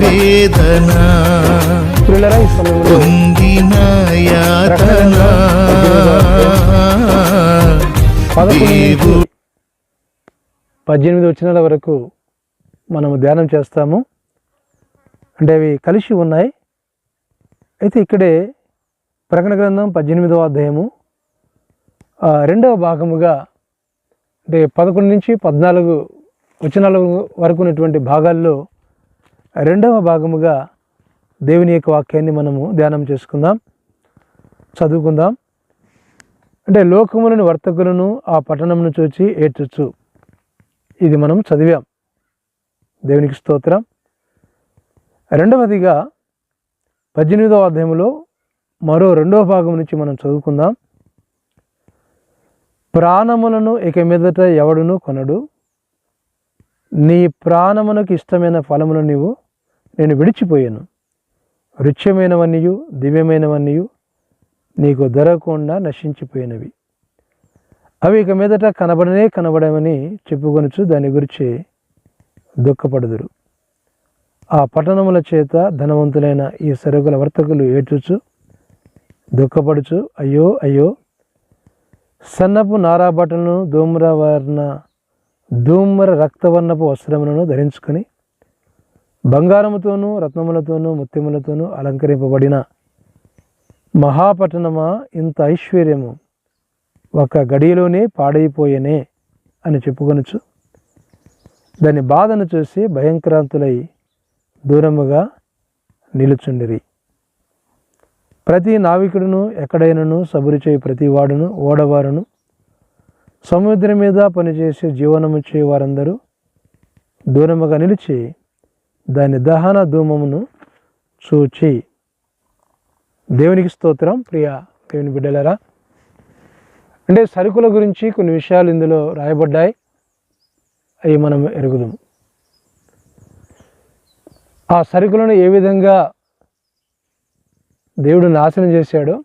వేదన పొందిన యాతన పద్దెనిమిది వచ్చినాల వరకు మనము ధ్యానం చేస్తాము. అంటే అవి కలిసి ఉన్నాయి. అయితే ఇక్కడే ప్రకటన గ్రంథం పద్దెనిమిదవ అధ్యాయము రెండవ భాగముగా అంటే పదకొండు నుంచి పద్నాలుగు వచనాల వరకు ఉన్నటువంటి భాగాల్లో రెండవ భాగముగా దేవుని యొక్క వాక్యాన్ని మనము ధ్యానం చేసుకుందాం. చదువుకుందాం. అంటే లోకములను వర్తకులను ఆ పట్టణమును చూచి ఏడ్చచ్చు ఇది మనం చదివాం. దేవునికి స్తోత్రం. రెండవదిగా పద్దెనిమిదవ అధ్యాయంలో మరో రెండవ భాగం నుంచి మనం చదువుకుందాం. ప్రాణములను ఇక మీదట ఎవడును కొనడు. నీ ప్రాణమునకు ఇష్టమైన ఫలమును నీవు నేను విడిచిపోయాను. రుచ్యమైనవన్నీయు దివ్యమైనవన్నీయు నీకు దొరకకుండా నశించిపోయినవి. అవి ఇక మీదట కనబడనే కనబడమని చెప్పుకొనచ్చు దాని గురించి దుఃఖపడుదురు. ఆ పట్టణముల చేత ధనవంతులైన ఈ సరుకుల వర్తకులు ఏడ్చుచు దుఃఖపడుచు అయ్యో అయ్యో సన్నపు నారాబట్టలను ధూమ్రవర్ణ ధూమ్ర రక్తవర్ణపు వస్త్రములను ధరించుకొని బంగారముతోనూ రత్నములతోనూ ముత్యములతోనూ అలంకరింపబడిన మహాపట్టణమా ఇంత ఐశ్వర్యము. ఒక గడియలోనే పాడైపోయేనే అని చెప్పుకొనొచ్చు దాని బాధను చూసి భయంక్రాంతులై దూరముగా నిలుచుండిరి. ప్రతి నావికుడును ఎక్కడైనను సబురి చేయి ప్రతి వాడును ఓడవారును సముద్రం మీద పనిచేసే జీవనము చేయ వారందరూ దూరముగా నిలిచి దాని దహన ధూమమును చూచి దేవునికి స్తోత్రం. ప్రియ దేవుని బిడ్డలరా అంటే సరుకుల గురించి కొన్ని విషయాలు ఇందులో రాయబడ్డాయి. అవి మనం ఎరుగుదాం ఆ సరుకులను ఏ విధంగా దేవుడు నాశనం చేశాడో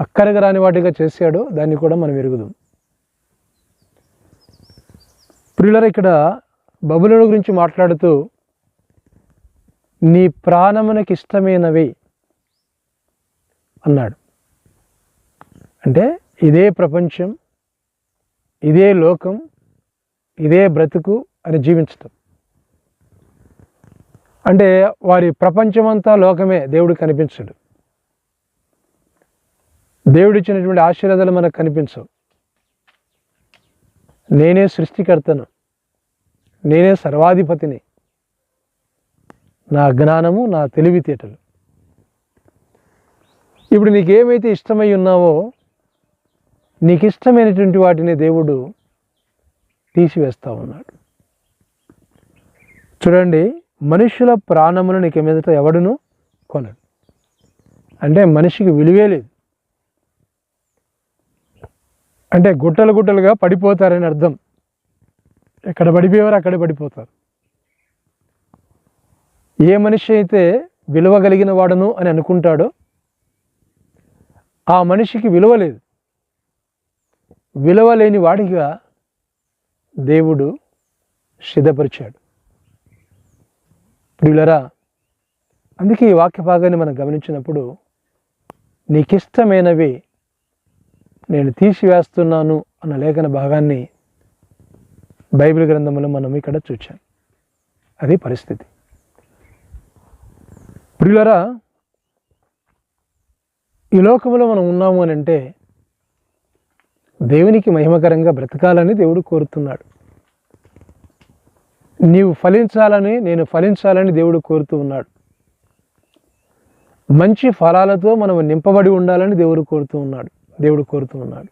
అక్కడికి రాని వాటిగా చేశాడో దాన్ని కూడా మనం ఎరుగుదాం ప్రియులర ఇక్కడ బబులను గురించి మాట్లాడుతూ నీ ప్రాణమునకి ఇష్టమైనవి అన్నాడు. అంటే ఇదే ప్రపంచం ఇదే లోకం ఇదే బ్రతుకు అని జీవించటం. అంటే వారి ప్రపంచమంతా లోకమే దేవుడు కనిపించడు. దేవుడిచ్చినటువంటి ఆశీర్వాదాలు మనకు కనిపించవు. నేనే సృష్టికర్తను. నేనే సర్వాధిపతిని. నా జ్ఞానము నా తెలివితేటలు. ఇప్పుడు నీకేమైతే ఇష్టమై ఉన్నావో నీకు ఇష్టమైనటువంటి వాటిని దేవుడు తీసివేస్తూ ఉన్నాడు. చూడండి మనుషుల ప్రాణమును నీకు మీదట ఎవడును కొనడు. అంటే మనిషికి విలువే లేదు. అంటే గుట్టలు గుట్టలుగా పడిపోతారని అర్థం. ఎక్కడ పడిపోయేవారు అక్కడే పడిపోతారు. ఏ మనిషి అయితే విలువగలిగిన వాడను అని అనుకుంటాడో ఆ మనిషికి విలువ లేదు. విలువ లేని వాడిగా దేవుడు సిద్ధపరిచాడు. ప్రియులరా అందుకే ఈ వాక్య భాగాన్ని మనం గమనించినప్పుడు నీకిష్టమైనవి నేను తీసివేస్తున్నాను అన్న లేఖన భాగాన్ని బైబిల్ గ్రంథంలో మనం ఇక్కడ చూచాం. అది పరిస్థితి. ప్రియులరా ఈ లోకంలో మనం ఉన్నాము అని అంటే దేవునికి మహిమకరంగా బ్రతకాలని దేవుడు కోరుతున్నాడు. నీవు ఫలించాలని నేను ఫలించాలని దేవుడు కోరుతూ ఉన్నాడు. మంచి ఫలాలతో మనం నింపబడి ఉండాలని దేవుడు కోరుతూ ఉన్నాడు. దేవుడు కోరుతూ ఉన్నాడు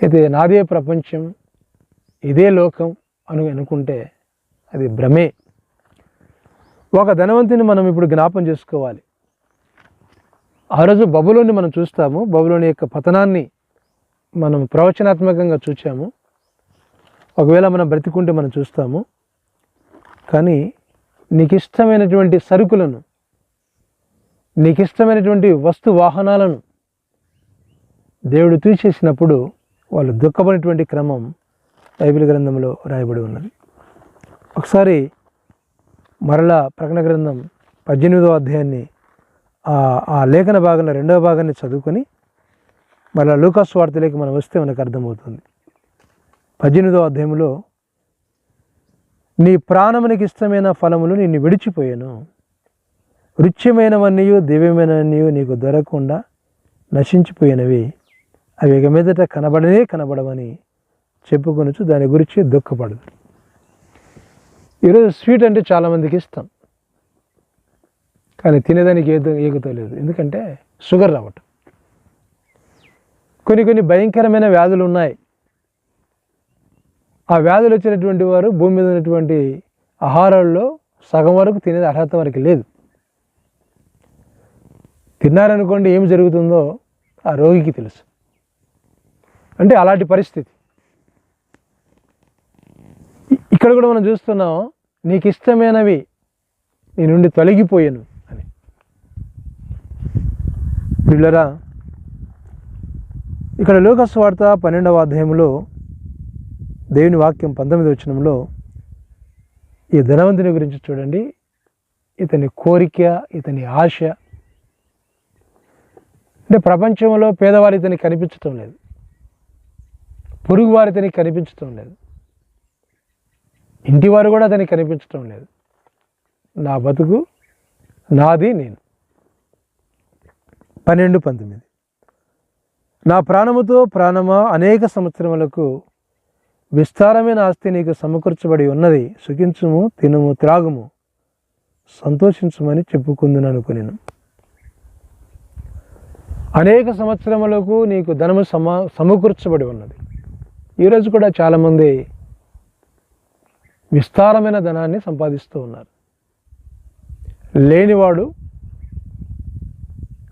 అయితే నాదే ప్రపంచం ఇదే లోకం అని అనుకుంటే అది భ్రమే. ఒక ధనవంతుని మనం ఇప్పుడు జ్ఞాపం చేసుకోవాలి. ఆ రోజు బబులోని మనం చూస్తాము బబులోని యొక్క పతనాన్ని మనం ప్రవచనాత్మకంగా చూచాము. ఒకవేళ మనం బ్రతికుంటే మనం చూస్తాము. కానీ నీకు ఇష్టమైనటువంటి సరుకులను నీకు ఇష్టమైనటువంటి వస్తు వాహనాలను దేవుడు తీసేసినప్పుడు వాళ్ళు దుఃఖపడినటువంటి క్రమం బైబిల్ గ్రంథంలో రాయబడి ఉన్నది. ఒకసారి మరలా ప్రకటన గ్రంథం పద్దెనిమిదవ అధ్యాయాన్ని ఆ- లేఖన భాగంలో రెండవ భాగాన్ని చదువుకొని మరలా లూకాస్ వార్తలోకి మనం వస్తే మనకు అర్థమవుతుంది. పద్దెనిమిదవ అధ్యాయంలో నీ ప్రాణమునికి ఇష్టమైన ఫలములు నిన్ను విడిచిపోయాను. రుచ్యమైనవన్నీయు దివ్యమైనవన్నీయు నీకు దొరకకుండా నశించిపోయినవి. అవి ఇక మీదట కనబడనే కనబడమని చెప్పుకొనొచ్చు దాని గురించి దుఃఖపడదు. ఈరోజు స్వీట్ అంటే చాలామందికి ఇష్టం. కానీ తినేదానికి ఏదో ఏగుతో లేదు. ఎందుకంటే షుగర్ రావటం. కొన్ని కొన్ని భయంకరమైన వ్యాధులు ఉన్నాయి. ఆ వ్యాధులు వచ్చినటువంటి వారు భూమి మీద ఉన్నటువంటి ఆహారాల్లో సగం వరకు తినేది అర్హత వరకు లేదు. తిన్నారనుకోండి ఏం జరుగుతుందో ఆ రోగికి తెలుసు. అంటే అలాంటి పరిస్థితి. ఇక్కడ కూడా మనం చూస్తున్నాం నీకు ఇష్టమైనవి నీ నుండి తొలగిపోయాను అని. పిల్లరా ఇక్కడ లోకస్ వార్త పన్నెండవ అధ్యాయంలో దేవుని వాక్యం పంతొమ్మిది వచనంలో ఈ ధనవంతుని గురించి చూడండి. ఇతని కోరిక ఇతని ఆశ. అంటే ప్రపంచంలో పేదవారి ఇతని కనిపించటం లేదు. పొరుగువారు అతనికి కనిపించటం లేదు. ఇంటివారు కూడా అతనికి కనిపించటం లేదు. నా బతుకు నాది నేను. పన్నెండు పంతొమ్మిది. నా ప్రాణముతో ప్రాణమా అనేక సంవత్సరములకు విస్తారమైన ఆస్తి నీకు సమకూర్చబడి ఉన్నది. సుఖించుము తినుము త్రాగుము సంతోషించమని చెప్పుకుందును అనుకునేను. అనేక సంవత్సరములకు నీకు ధనము సమ సమకూర్చబడి ఉన్నది. ఈరోజు కూడా చాలామంది విస్తారమైన ధనాన్ని సంపాదిస్తూ ఉన్నారు. లేనివాడు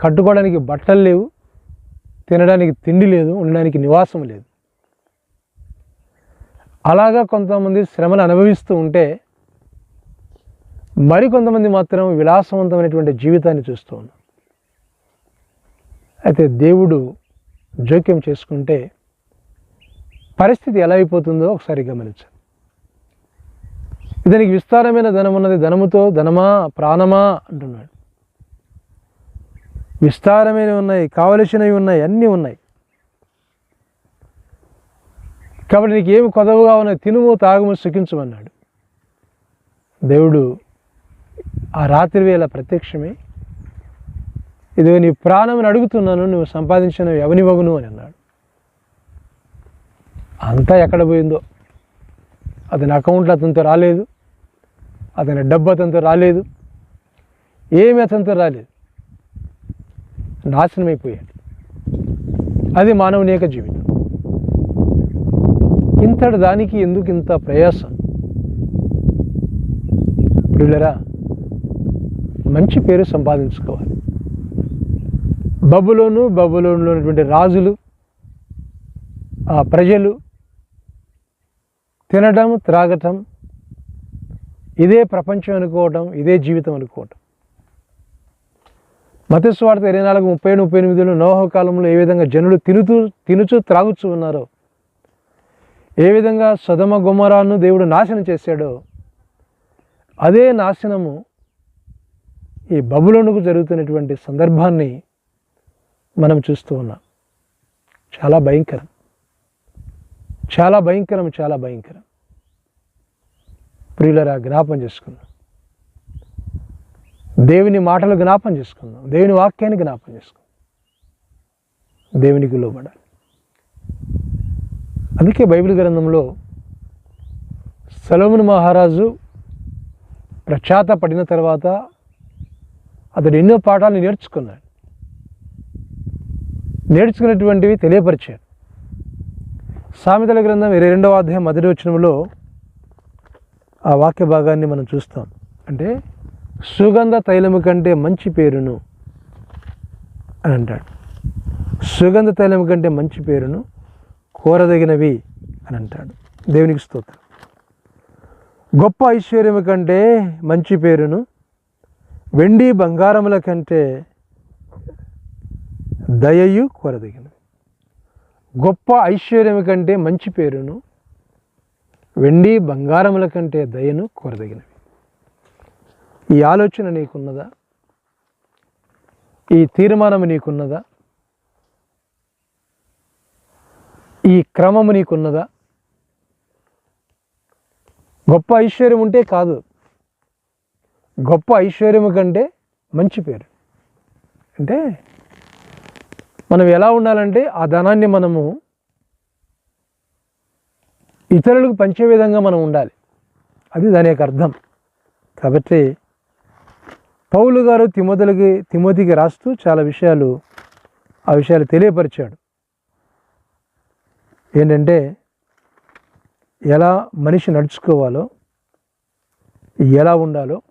కట్టుకోవడానికి బట్టలు లేవు తినడానికి తిండి లేదు ఉండడానికి నివాసం లేదు. అలాగా కొంతమంది శ్రమను అనుభవిస్తూ ఉంటే మరికొంతమంది మాత్రం విలాసవంతమైనటువంటి జీవితాన్ని చూస్తూ ఉన్నారు. అయితే దేవుడు జోక్యం చేసుకుంటే పరిస్థితి ఎలా అయిపోతుందో ఒకసారి గమనించండి. ఇతనికి విస్తారమైన ధనం ఉన్నది ధనముతో ధనమా ప్రాణమా అంటున్నాడు. విస్తారమైనవి ఉన్నాయి కావలసినవి ఉన్నాయి అన్నీ ఉన్నాయి. కాబట్టి నీకు ఏమి కొదవగా ఉన్నాయి తినుము తాగుము సుఖించమన్నాడు దేవుడు ఆ రాత్రి వేళ ప్రత్యక్షమే ఇదిగో నీ ప్రాణం అడుగుతున్నాను నువ్వు సంపాదించిన ఎవనివగును అని అన్నాడు. అంతా ఎక్కడ పోయిందో? అతని అకౌంట్లో అతనితో రాలేదు. అతని డబ్బు అతనితో రాలేదు. ఏమి అతనితో రాలేదు. నాశనం అయిపోయాడు. అది మానవుని యొక్క జీవితం. ఇంతటి దానికి ఎందుకు ఇంత ప్రయాసం? ప్రియులరా మంచి పేరు సంపాదించుకోవాలి. బబులోను బబులోనులో ఉన్నటువంటి రాజులు ఆ ప్రజలు తినడం త్రాగటం ఇదే ప్రపంచం అనుకోవటం ఇదే జీవితం అనుకోవటం మతస్వార్థ ఇరవై నాలుగు ముప్పై ఏడు ముప్పై ఎనిమిదిలో నోహ కాలంలో ఏ విధంగా జనులు తినుతూ తినుచూ త్రాగుచూ ఉన్నారో ఏ విధంగా సదమ గుమ్మరాను దేవుడు నాశనం చేశాడో అదే నాశనము ఈ బబులోనుకు జరుగుతున్నటువంటి సందర్భాన్ని మనం చూస్తూ ఉన్నాం. చాలా భయంకరం. చాలా భయంకరం చాలా భయంకరం. ప్రియులరా జ్ఞాపం చేసుకుందాం. దేవుని మాటలు జ్ఞాపం చేసుకుందాం. దేవుని వాక్యాన్ని జ్ఞాపం చేసుకుందాం. దేవునికి లోబడాలి. అందుకే బైబిల్ గ్రంథంలో సలోముని మహారాజు ప్రఖ్యాత పడిన తర్వాత అతడు ఎన్నో పాఠాలు నేర్చుకున్నాడు. నేర్చుకున్నటువంటివి తెలియపరిచాడు. సామెతల గ్రంథం ఇరవై రెండవ అధ్యాయం మొదటి వచనంలో ఆ వాక్య భాగాన్ని మనం చూస్తాం. అంటే సుగంధ తైలము కంటే మంచి పేరును అని అంటాడు. సుగంధ తైలము కంటే మంచి పేరును కోరదగినవి అని అంటాడు. దేవునికి స్తోత్రం. గొప్ప ఐశ్వర్యము కంటే మంచి పేరును వెండి బంగారముల కంటే దయయు కోరదగినవి. గొప్ప ఐశ్వర్యము కంటే మంచి పేరును వెండి బంగారముల కంటే దయను కోరదగినవి. ఈ ఆలోచన నీకున్నదా? ఈ తీర్మానము నీకున్నదా? ఈ క్రమము నీకున్నదా? గొప్ప ఐశ్వర్యం ఉంటే కాదు గొప్ప ఐశ్వర్యము కంటే మంచి పేరు. అంటే మనం ఎలా ఉండాలంటే ఆ ధనాన్ని మనము ఇతరులకు పంచే విధంగా మనం ఉండాలి. అది దాని యొక్క అర్థం. కాబట్టి పౌలు గారు తిమోతులకి తిమోతికి రాస్తూ చాలా విషయాలు ఆ విషయాలు తెలియపరిచాడు. ఏంటంటే ఎలా మనిషి నడుచుకోవాలో ఎలా ఉండాలో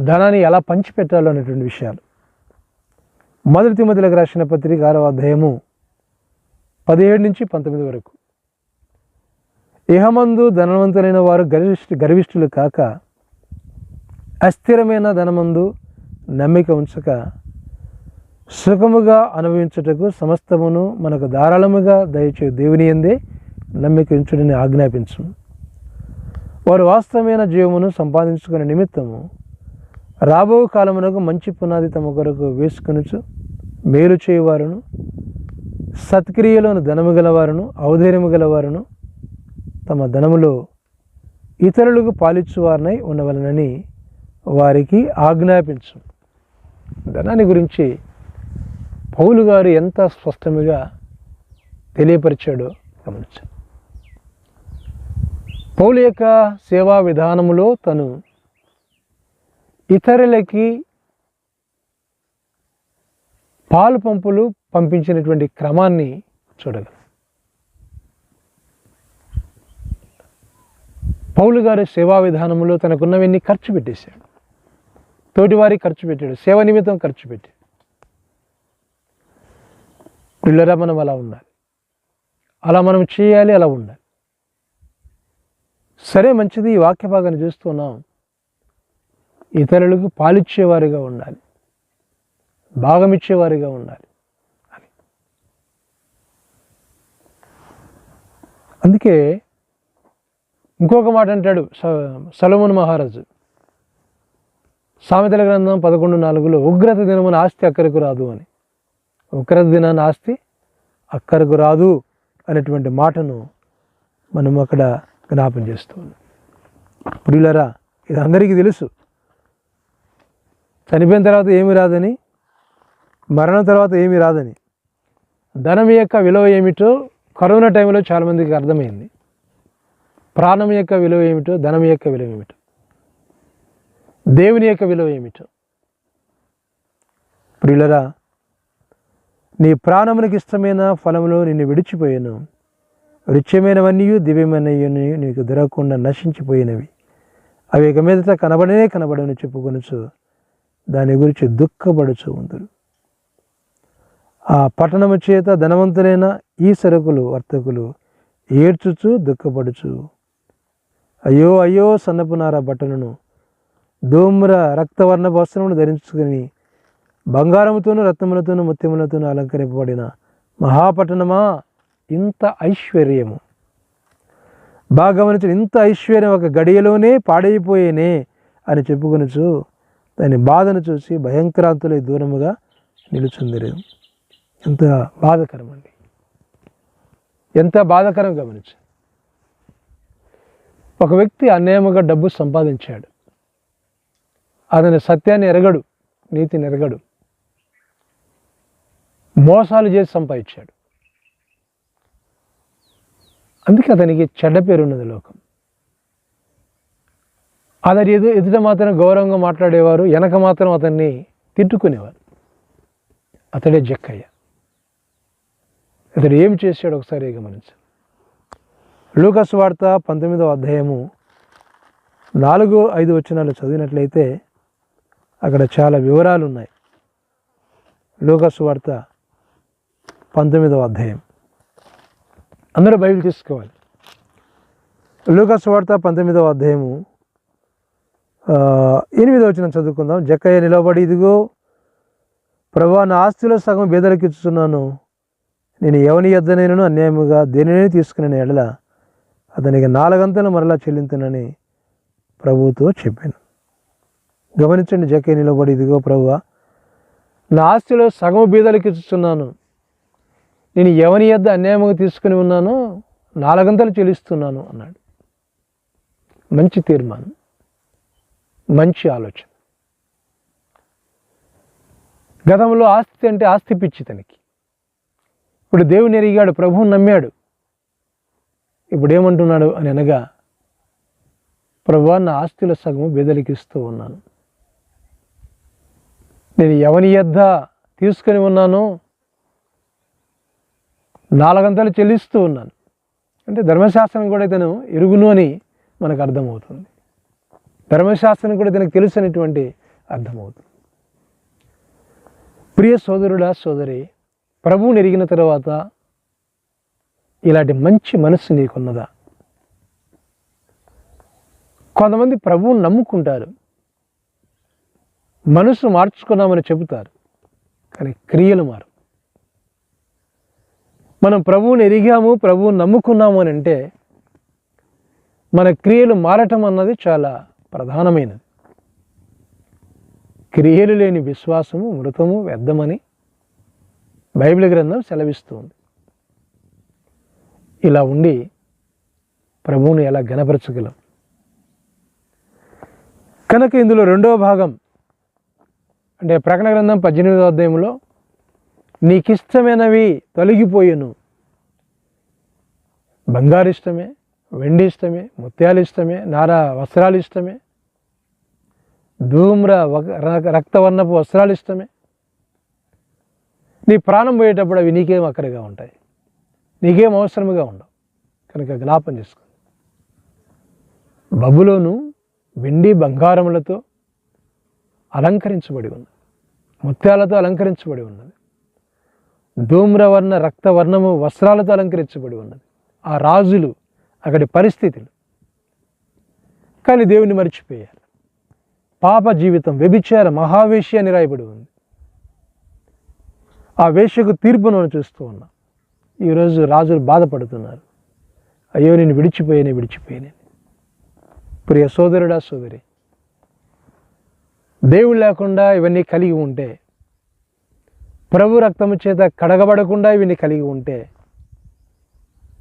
ధనాన్ని ఎలా పంచిపెట్టాలో అనేటువంటి విషయాలు. మొదటి తిమ్మతిలకు రాసిన పత్రిక ఆరవ అధ్యాయము పదిహేడు నుంచి పంతొమ్మిది వరకు. ఇహమందు ధనవంతులైన వారు గర్విష్ఠు గర్విష్ఠులు కాక అస్థిరమైన ధనమందు నమ్మిక ఉంచక సుఖముగా అనుభవించుటకు సమస్తమును మనకు ధారాళముగా దయచే దేవుని ఎందే నమ్మిక ఉంచుడని ఆజ్ఞాపించు వారు వాస్తవమైన జీవమును సంపాదించుకునే నిమిత్తము రాబో కాలమునకు మంచి పునాది తమ కొరకు వేసుకొనుచు మేలు చేయువారును సత్క్రియలోను ధనము గలవారును ఔధైర్యము గలవారును తమ ధనములో ఇతరులకు పాలిచ్చువారినై ఉండవలనని వారికి ఆజ్ఞాపించు ధనాన్ని గురించి పౌలు గారు ఎంత స్పష్టముగా తెలియపరిచాడో గమనించాను పౌలు యొక్క సేవా విధానములో తను ఇతరులకి పాలు పంపులు పంపించినటువంటి క్రమాన్ని చూడగలం. పౌలు గారి సేవా విధానంలో తనకున్నవన్నీ ఖర్చు పెట్టేశాడు. తోటివారి ఖర్చు పెట్టాడు. సేవ నిమిత్తం ఖర్చు పెట్టాడు. పిల్లరా మనం అలా ఉండాలి. అలా మనం చేయాలి అలా ఉండాలి. సరే మంచిది. ఈ వాక్య భాగాన్ని చూస్తున్నాం. ఇతరులకు పాలిచ్చేవారిగా ఉండాలి. భాగమిచ్చేవారిగా ఉండాలి. అని. అందుకే ఇంకొక మాట అంటాడు సలమున్ మహారాజు. సామెతల గ్రంథం పదకొండు నాలుగులో ఉగ్రత దినమున ఆస్తి అక్కరకు రాదు అని. ఉగ్రత దినాన్ని ఆస్తి అక్కరకు రాదు అనేటువంటి మాటను మనం అక్కడ జ్ఞాపం చేస్తూ ఉన్నాం ప్రియులరా ఇది అందరికీ తెలుసు. చనిపోయిన తర్వాత ఏమి రాదని మరణం తర్వాత ఏమి రాదని. ధనం యొక్క విలువ ఏమిటో కరోనా టైంలో చాలామందికి అర్థమైంది. ప్రాణం యొక్క విలువ ఏమిటో ధనం యొక్క విలువ ఏమిటో దేవుని యొక్క విలువ ఏమిటో. ప్రియులరా నీ ప్రాణమునికి ఇష్టమైన ఫలములు నిన్ను విడిచిపోయాను. రుచ్యమైనవన్నీ దివ్యమైనవి నీకు దొరకకుండా నశించిపోయినవి. అవి ఇక మీదట కనబడనే కనబడని చెప్పుకొనచ్చు దాని గురించి దుఃఖపడుచు ఉందరు. ఆ పట్టణము చేత ధనవంతులైన ఈ సరుకులు వర్తకులు ఏడ్చుచు దుఃఖపడుచు. అయ్యో అయ్యో సన్నపునార బట్టలను ధూమ్ర రక్తవర్ణ వస్త్రమును ధరించుకుని బంగారముతోనూ రత్నములతోనూ ముత్యములతోనూ అలంకరింపబడిన మహాపట్టణమా? ఇంత ఐశ్వర్యము. బాగా గమనించిన ఇంత ఐశ్వర్యం ఒక గడియలోనే పాడైపోయేనే అని చెప్పుకొనుచు దాని బాధను చూసి భయంకరాంతులై దూరముగా నిలుచుందిరు. ఎంత బాధకరం అండి. ఎంత బాధకరం గమనించు. ఒక వ్యక్తి అన్యాయముగా డబ్బు సంపాదించాడు. అతని సత్యాన్ని ఎరగడు నీతిని ఎరగడు. మోసాలు చేసి సంపాదించాడు. అందుకే అతనికి చెడ్డ పేరు ఉన్నది లోకం. అతని ఎదు ఎదుట మాత్రం గౌరవంగా మాట్లాడేవారు వెనక మాత్రం అతన్ని తిట్టుకునేవారు. అతడే జక్కయ్య. అతడు ఏం చేశాడు ఒకసారి గమనించు. లూకస్ వార్త పంతొమ్మిదవ అధ్యాయము నాలుగు ఐదు వచనాలు చదివినట్లయితే అక్కడ చాలా వివరాలు ఉన్నాయి లూకస్ వార్త పంతొమ్మిదవ అధ్యాయం. అందరూ బైబిల్ తీసుకోవాలి. లూకస్ వార్త పంతొమ్మిదవ అధ్యాయము ఆ, ఎనిమిదవ వచనం చదువుకుందాం. జక్కయ్య నిలబడి ఇదిగో ప్రభా నా ఆస్తిలో సగం బేదలకు ఇచ్చుతున్నాను నేను ఎవని ఎద్దనైనను అన్యాయముగా దేనినే తీసుకునే ఎడల అతనికి నాలుగంతలు మరలా చెల్లించనని ప్రభుతో చెప్పాను. గమనించండి జకే నిలబడి ఇదిగో ప్రభువ నా ఆస్తిలో సగం బీదలకి ఇస్తున్నాను నేను ఎవని యొద్ద అన్యాయముగా తీసుకుని ఉన్నానో నాలుగంతలు చెల్లిస్తున్నాను అన్నాడు. మంచి తీర్మానం మంచి ఆలోచన. గతంలో ఆస్తి అంటే ఆస్తి పిచ్చి తనకి. ఇప్పుడు దేవుని ఎరిగాడు ప్రభువుని నమ్మాడు. ఇప్పుడు ఏమంటున్నాడు అని అనగా ప్రభు నా ఆస్తిలో సగము బెదలికిస్తూ ఉన్నాను. నేను ఎవని యొద్ద తీసుకొని ఉన్నానో నాలుగంతలు చెల్లిస్తూ ఉన్నాను. అంటే ధర్మశాస్త్రం కూడా ఇతను ఎరుగును అని మనకు అర్థమవుతుంది. ధర్మశాస్త్రం కూడా ఇతనికి తెలుసు అనేటువంటి అర్థమవుతుంది. ప్రియ సోదరుడా సోదరి ప్రభువుని ఎరిగిన తర్వాత ఇలాంటి మంచి మనస్సు నీకున్నదా? కొంతమంది ప్రభువుని నమ్ముకుంటారు. మనసు మార్చుకున్నామని చెబుతారు. కానీ క్రియలు మారు మనం ప్రభువుని ఎరిగాము ప్రభువుని నమ్ముకున్నాము అని అంటే మన క్రియలు మారటం అన్నది చాలా ప్రధానమైనది. క్రియలు లేని విశ్వాసము మృతము వ్యర్థమని బైబిల్ గ్రంథం సెలవిస్తుంది. ఇలా ఉండి ప్రభువుని ఎలా గణపరచగలం? కనుక ఇందులో రెండవ భాగం అంటే ప్రకటన గ్రంథం పద్దెనిమిదో అధ్యాయంలో నీకిష్టమైనవి తొలగిపోయాను. బంగారు ఇష్టమే వెండి ఇష్టమే ముత్యాలు ఇష్టమే నారా వస్త్రాలు ఇష్టమే ధూమ్ర రక్తవర్ణపు వస్త్రాలు ఇష్టమే నీ ప్రాణం పోయేటప్పుడు అవి నీకేం అక్కడగా ఉంటాయి. నీకేం అవసరముగా ఉండవు. కనుక జ్ఞాపం చేసుకో. బబులోను వెండి బంగారములతో అలంకరించబడి ఉన్నది. ముత్యాలతో అలంకరించబడి ఉన్నది. ధూమ్రవర్ణ రక్తవర్ణము వస్త్రాలతో అలంకరించబడి ఉన్నది. ఆ రాజులు అక్కడి పరిస్థితులు. కానీ దేవుని మర్చిపోయారు. పాప జీవితం వ్యభిచార మహావేశ్య అని రాయబడి ఉంది. ఆ వేశ్యకు తీర్పును మనం చూస్తూ ఉన్నాం. ఈరోజు రాజులు బాధపడుతున్నారు. అయ్యో నేను విడిచిపోయాను విడిచిపోయాను. ప్రియ సోదరుడా సోదరి దేవుడు లేకుండా ఇవన్నీ కలిగి ఉంటే ప్రభు రక్తము చేత కడగబడకుండా ఇవన్నీ కలిగి ఉంటే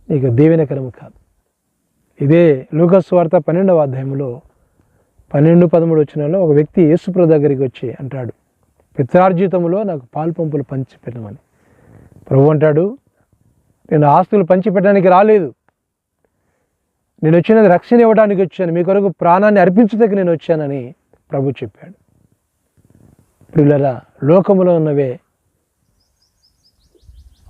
నీకు దీవెనకరము కాదు. ఇదే లూకస్ వార్త పన్నెండవ అధ్యాయంలో పన్నెండు పదమూడు వచ్చినాలో ఒక వ్యక్తి యేసుప్రభు దగ్గరికి వచ్చి అంటాడు పిత్రార్జితంలో నాకు పాలు పంపులు పంచి పెట్టమని ప్రభు అంటాడు నేను ఆస్తులు పంచి పెట్టడానికి రాలేదు. నేను వచ్చినది రక్షణ ఇవ్వడానికి వచ్చాను. మీ కొరకు ప్రాణాన్ని అర్పించడానికి నేను వచ్చానని ప్రభు చెప్పాడు. ప్రియులరా లోకములో ఉన్నవే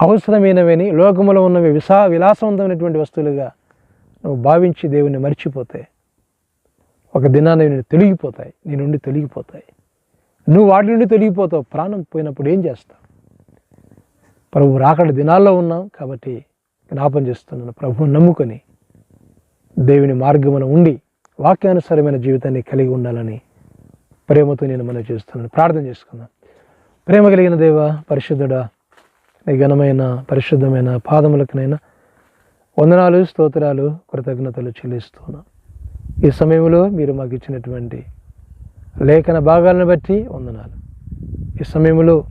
అవసరమైనవని లోకములో ఉన్నవి విసా విలాసవంతమైనటువంటి వస్తువులుగా నువ్వు భావించి దేవుణ్ణి మర్చిపోతే ఒక దినాన్ని నేను తొలగిపోతాయి నీ నుండి తొలగిపోతాయి. నువ్వు వాటి నుండి తొలగిపోతావు. ప్రాణం పోయినప్పుడు ఏం చేస్తావు? ప్రభు రాకడ దినాల్లో ఉన్నాం కాబట్టి జ్ఞాపం చేస్తున్నాను. ప్రభువు నమ్ముకొని దేవుని మార్గమున ఉండి వాక్యానుసారమైన జీవితాన్ని కలిగి ఉండాలని ప్రేమతో నేను మనం చేస్తున్నాను. ప్రార్థన చేసుకుందాం. ప్రేమ కలిగిన దేవ పరిశుద్ధుడా నీ ఘనమైన పరిశుద్ధమైన పాదములకునైనా వందనాలు స్తోత్రాలు కృతజ్ఞతలు చెల్లిస్తున్నాం. ఈ సమయంలో మీరు మాకు ఇచ్చినటువంటి లేఖన భాగాలను బట్టి వందనాలు. ఈ సమయంలో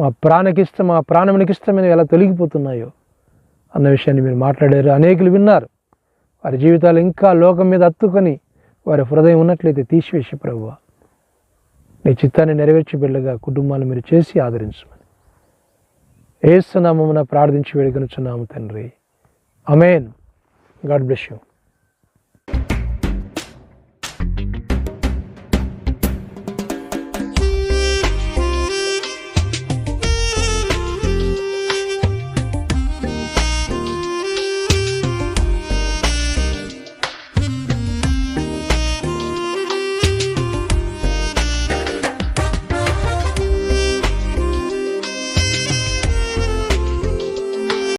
మా ప్రాణకిష్టం మా ప్రాణమునికి ఇష్టమైన ఎలా తొలగిపోతున్నాయో అన్న విషయాన్ని మీరు మాట్లాడారు. అనేకులు విన్నారు. వారి జీవితాలు ఇంకా లోకం మీద అత్తుకొని వారి హృదయం ఉన్నట్లయితే తీసివేసి ప్రభువ నీ చిత్తాన్ని నెరవేర్చి బిడ్డగా కుటుంబాలు మీరు చేసి ఆదరించమని. ఏసునామమున ప్రార్థించి వేడుకొనుచున్నాము తండ్రి. Amen God bless you.